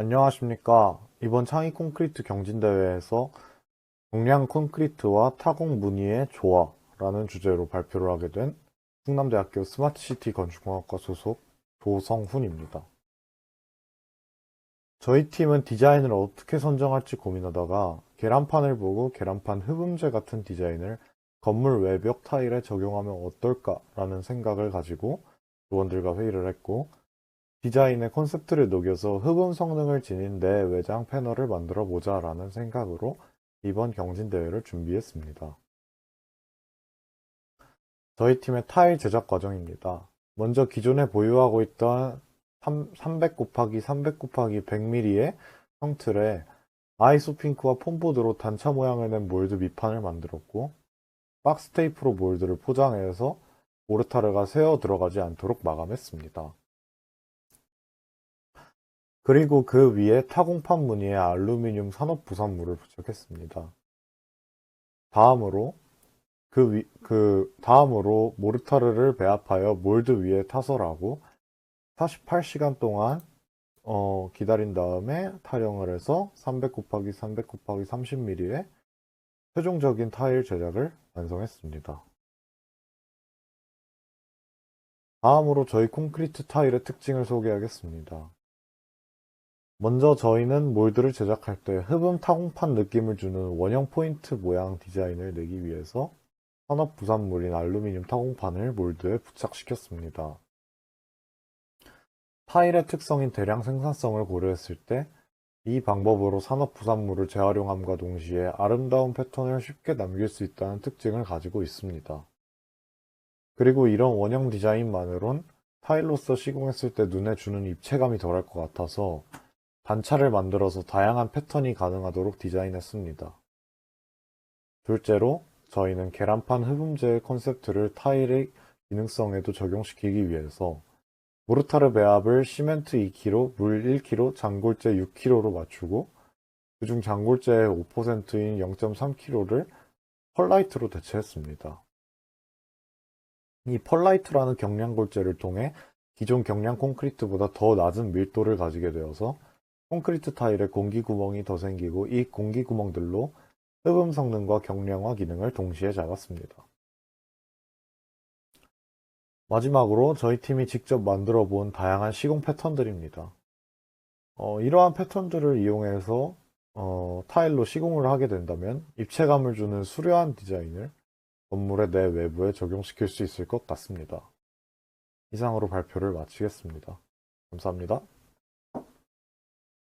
안녕하십니까. 이번 창의 콘크리트 경진대회에서 동량 콘크리트와 타공 무늬의 조화라는 주제로 발표를 하게 된 충남대학교 스마트시티 건축공학과 소속 조성훈입니다. 저희 팀은 디자인을 어떻게 선정할지 고민하다가 계란판을 보고 계란판 흡음재 같은 디자인을 건물 외벽 타일에 적용하면 어떨까라는 생각을 가지고 조원들과 회의를 했고 디자인의 콘셉트를 녹여서 흡음 성능을 지닌 내 외장 패널을 만들어 보자 라는 생각으로 이번 경진대회를 준비했습니다. 저희 팀의 타일 제작 과정입니다. 먼저 기존에 보유하고 있던 300 곱하기 300 곱하기 100mm의 형틀에 아이소핑크와 폼보드로 단차 모양을 낸 몰드 밑판을 만들었고 박스 테이프로 몰드를 포장해서 모르타르가 새어 들어가지 않도록 마감했습니다. 그리고 그 위에 타공판 무늬의 알루미늄 산업 부산물을 부착했습니다. 다음으로 그 위, 그 다음으로 모르타르를 배합하여 몰드 위에 타설하고 48시간 동안 어, 기다린 다음에 타령을 해서 300 곱하기 300 곱하기 30mm의 최종적인 타일 제작을 완성했습니다. 다음으로 저희 콘크리트 타일의 특징을 소개하겠습니다. 먼저 저희는 몰드를 제작할 때 흡음 타공판 느낌을 주는 원형 포인트 모양 디자인을 내기 위해서 산업 부산물인 알루미늄 타공판을 몰드에 부착시켰습니다. 타일의 특성인 대량 생산성을 고려했을 때 이 방법으로 산업 부산물을 재활용함과 동시에 아름다운 패턴을 쉽게 남길 수 있다는 특징을 가지고 있습니다. 그리고 이런 원형 디자인만으론 타일로서 시공했을 때 눈에 주는 입체감이 덜할 것 같아서 단차를 만들어서 다양한 패턴이 가능하도록 디자인했습니다. 둘째로 저희는 계란판 흡음재의 컨셉트를 타일의 기능성에도 적용시키기 위해서 모르타르 배합을 시멘트 2kg, 물 1kg, 장골재 6kg로 맞추고 그중 장골재의 5%인 0.3kg를 펄라이트로 대체했습니다. 이 펄라이트라는 경량골재를 통해 기존 경량 콘크리트보다 더 낮은 밀도를 가지게 되어서 콘크리트 타일에 공기 구멍이 더 생기고 이 공기 구멍들로 흡음 성능과 경량화 기능을 동시에 잡았습니다. 마지막으로 저희 팀이 직접 만들어 본 다양한 시공 패턴들입니다. 어, 이러한 패턴들을 이용해서 어, 타일로 시공을 하게 된다면 입체감을 주는 수려한 디자인을 건물의 내 외부에 적용시킬 수 있을 것 같습니다. 이상으로 발표를 마치겠습니다. 감사합니다.